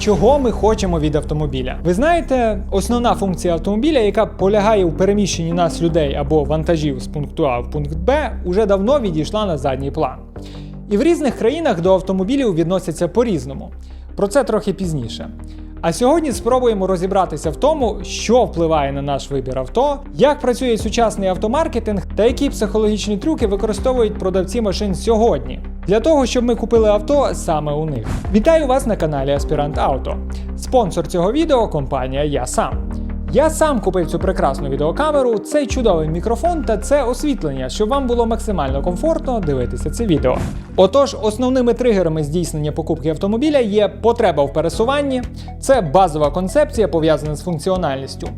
Чого ми хочемо від автомобіля? Ви знаєте, основна функція автомобіля, яка полягає у переміщенні нас людей або вантажів з пункту А в пункт Б, уже давно відійшла на задній план. І в різних країнах до автомобілів відносяться по-різному. Про це трохи пізніше. А сьогодні спробуємо розібратися в тому, що впливає на наш вибір авто, як працює сучасний автомаркетинг та які психологічні трюки використовують продавці машин сьогодні. Для того, щоб ми купили авто саме у них. Вітаю вас на каналі Аспірант Авто. Спонсор цього відео компанія Я сам. Я сам купив цю прекрасну відеокамеру, цей чудовий мікрофон та це освітлення, щоб вам було максимально комфортно дивитися це відео. Отож, основними тригерами здійснення покупки автомобіля є потреба в пересуванні, це базова концепція пов'язана з функціональністю.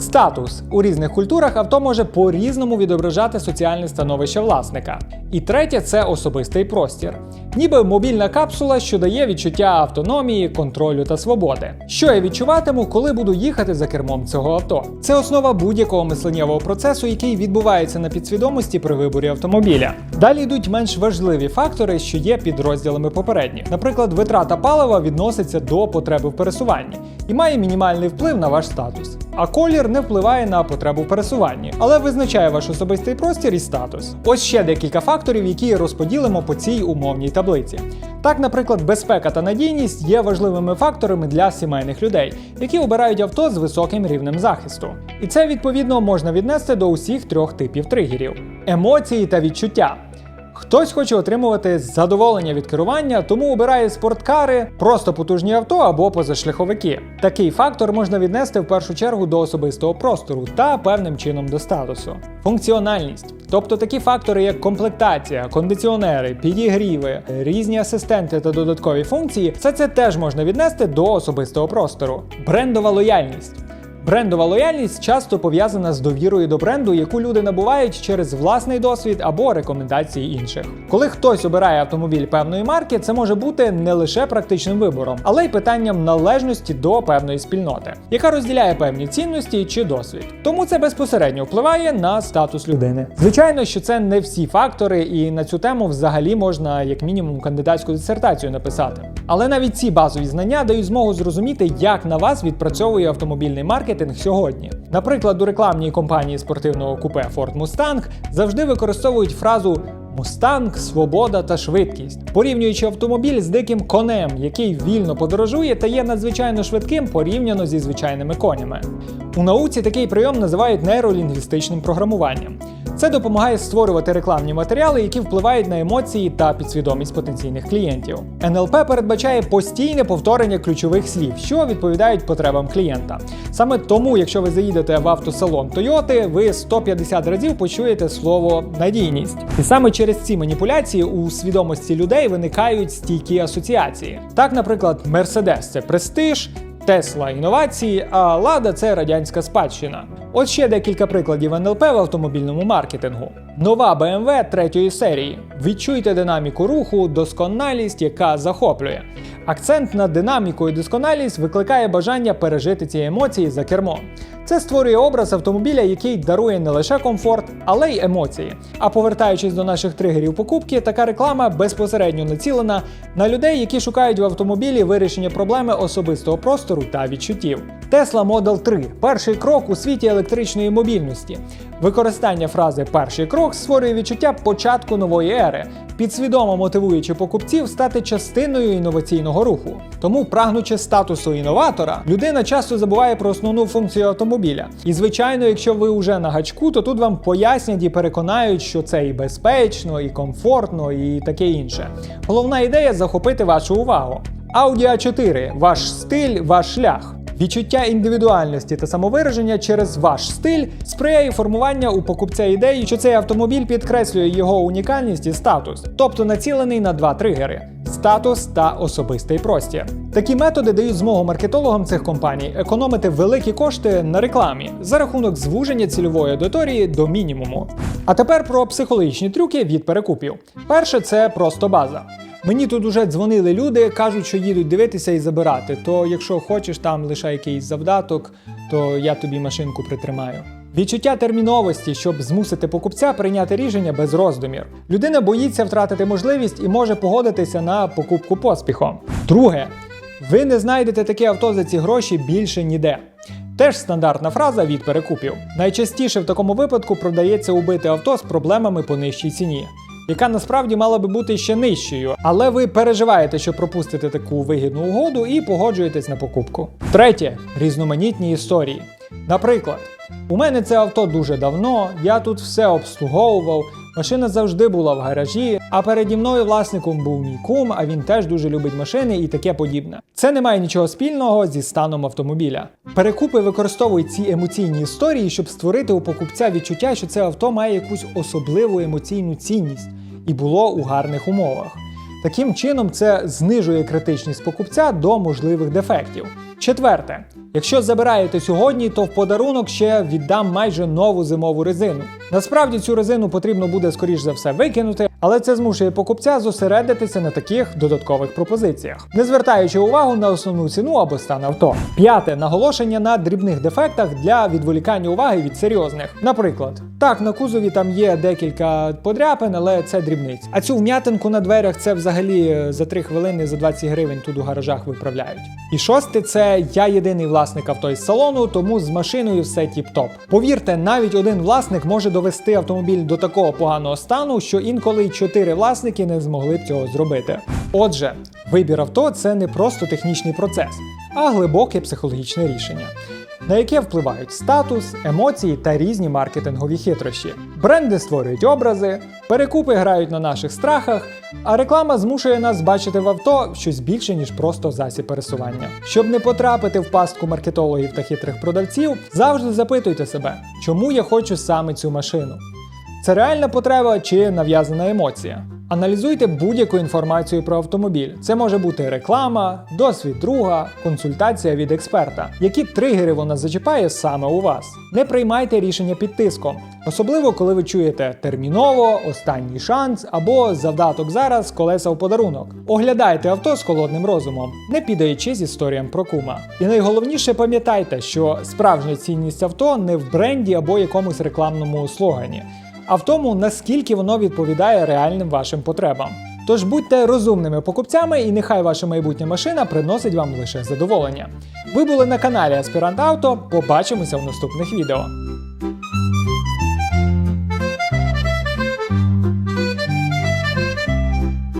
Статус у різних культурах авто може по-різному відображати соціальне становище власника. І третє це особистий простір, ніби мобільна капсула, що дає відчуття автономії, контролю та свободи. Що я відчуватиму, коли буду їхати за кермом цього авто? Це основа будь-якого мисленнєвого процесу, який відбувається на підсвідомості при виборі автомобіля. Далі йдуть менш важливі фактори, що є підрозділами попередніх. Наприклад, витрата палива відноситься до потреби в пересуванні і має мінімальний вплив на ваш статус. А колір не впливає на потребу в пересуванні, але визначає ваш особистий простір і статус. Ось ще декілька факторів, які розподілимо по цій умовній таблиці. Так, наприклад, безпека та надійність є важливими факторами для сімейних людей, які обирають авто з високим рівнем захисту. І це відповідно можна віднести до усіх трьох типів тригерів: емоції та відчуття. Хтось хоче отримувати задоволення від керування, тому обирає спорткари, просто потужні авто або позашляховики. Такий фактор можна віднести в першу чергу до особистого простору та певним чином до статусу. Функціональність, тобто такі фактори, як комплектація, кондиціонери, підігріви, різні асистенти та додаткові функції, все це теж можна віднести до особистого простору. Брендова лояльність. Брендова лояльність часто пов'язана з довірою до бренду, яку люди набувають через власний досвід або рекомендації інших. Коли хтось обирає автомобіль певної марки, це може бути не лише практичним вибором, але й питанням належності до певної спільноти, яка розділяє певні цінності чи досвід. Тому це безпосередньо впливає на статус людини. Звичайно, що це не всі фактори, і на цю тему взагалі можна як мінімум кандидатську дисертацію написати. Але навіть ці базові знання дають змогу зрозуміти, як на вас відпрацьовує автомобільний маркетинг сьогодні. Наприклад, у рекламній компанії спортивного купе Ford Mustang завжди використовують фразу Мустанг, свобода та швидкість, порівнюючи автомобіль з диким конем, який вільно подорожує та є надзвичайно швидким порівняно зі звичайними конями. У науці такий прийом називають нейролінгвістичним програмуванням. Це допомагає створювати рекламні матеріали, які впливають на емоції та підсвідомість потенційних клієнтів. НЛП передбачає постійне повторення ключових слів, що відповідають потребам клієнта. Саме тому, якщо ви заїдете в автосалон Toyota, ви 150 разів почуєте слово надійність. І саме через ці маніпуляції у свідомості людей виникають стійкі асоціації. Так, наприклад, Mercedes – це престиж. Тесла інновації, а Лада це радянська спадщина. От ще декілька прикладів НЛП в автомобільному маркетингу. Нова BMW третьої серії. Відчуйте динаміку руху, досконалість, яка захоплює. Акцент на динаміку і досконалість викликає бажання пережити ці емоції за кермо. Це створює образ автомобіля, який дарує не лише комфорт, але й емоції. А повертаючись до наших тригерів покупки, така реклама безпосередньо націлена на людей, які шукають в автомобілі вирішення проблеми особистого простору та відчуттів. Tesla Model 3 перший крок у світі електричної мобільності. Використання фрази перший крок створює відчуття початку нової ери, підсвідомо мотивуючи покупців стати частиною інноваційного руху. Тому, прагнучи статусу інноватора, людина часто забуває про основну функцію автомобіля. І звичайно, якщо ви вже на гачку, то тут вам пояснять і переконають, що це і безпечно, і комфортно, і таке інше. Головна ідея захопити вашу увагу. Audi a 4 ваш стиль, ваш шлях. Відчуття індивідуальності та самовираження через ваш стиль сприяє формуванню у покупця ідеї, що цей автомобіль підкреслює його унікальність і статус, тобто націлений на два тригери статус та особистий простір. Такі методи дають змогу маркетологам цих компаній економити великі кошти на рекламі за рахунок звуження цільової аудиторії до мінімуму. А тепер про психологічні трюки від перекупів. Перше це просто база. Мені тут уже дзвонили люди, кажуть, що їдуть дивитися і забирати. То якщо хочеш там лише якийсь завдаток, то я тобі машинку притримаю. Відчуття терміновості, щоб змусити покупця прийняти рішення без роздумір. Людина боїться втратити можливість і може погодитися на покупку поспіхом. Друге Ви не знайдете таке авто за ці гроші більше ніде. Теж стандартна фраза від перекупів. Найчастіше в такому випадку продається убите авто з проблемами по нижчій ціні, яка насправді мала би бути ще нижчою, але ви переживаєте, що пропустите таку вигідну угоду і погоджуєтесь на покупку. Третє різноманітні історії. Наприклад, у мене це авто дуже давно, я тут все обслуговував, машина завжди була в гаражі, а переді мною власником був мій кум, а він теж дуже любить машини і таке подібне. Це не має нічого спільного зі станом автомобіля. Перекупи використовують ці емоційні історії, щоб створити у покупця відчуття, що це авто має якусь особливу емоційну цінність і було у гарних умовах. Таким чином, це знижує критичність покупця до можливих дефектів. Четверте, якщо забираєте сьогодні, то в подарунок ще віддам майже нову зимову резину. Насправді цю резину потрібно буде скоріш за все викинути, але це змушує покупця зосередитися на таких додаткових пропозиціях, не звертаючи увагу на основну ціну або стан авто. П'яте наголошення на дрібних дефектах для відволікання уваги від серйозних. Наприклад, так на кузові там є декілька подряпин, але це дрібниць. А цю вм'ятинку на дверях це взагалі е, за 3 хвилини за 20 гривень тут у гаражах виправляють. І шосте, це я єдиний власник авто із салону, тому з машиною все тіп-топ. Повірте, навіть один власник може довести автомобіль до такого поганого стану, що інколи чотири власники не змогли б цього зробити. Отже, вибір авто це не просто технічний процес, а глибоке психологічне рішення. На яке впливають статус, емоції та різні маркетингові хитрощі. Бренди створюють образи, перекупи грають на наших страхах, а реклама змушує нас бачити в авто щось більше, ніж просто засіб пересування. Щоб не потрапити в пастку маркетологів та хитрих продавців, завжди запитуйте себе, чому я хочу саме цю машину. Це реальна потреба чи нав'язана емоція. Аналізуйте будь-яку інформацію про автомобіль. Це може бути реклама, досвід друга, консультація від експерта. Які тригери вона зачіпає саме у вас. Не приймайте рішення під тиском, особливо коли ви чуєте терміново, останній шанс або завдаток зараз, колеса в подарунок. Оглядайте авто з холодним розумом, не піддаючись історіям про кума. І найголовніше пам'ятайте, що справжня цінність авто не в бренді або якомусь рекламному слогані а в тому, наскільки воно відповідає реальним вашим потребам. Тож будьте розумними покупцями, і нехай ваша майбутня машина приносить вам лише задоволення. Ви були на каналі Аспірант Авто. Побачимося в наступних відео.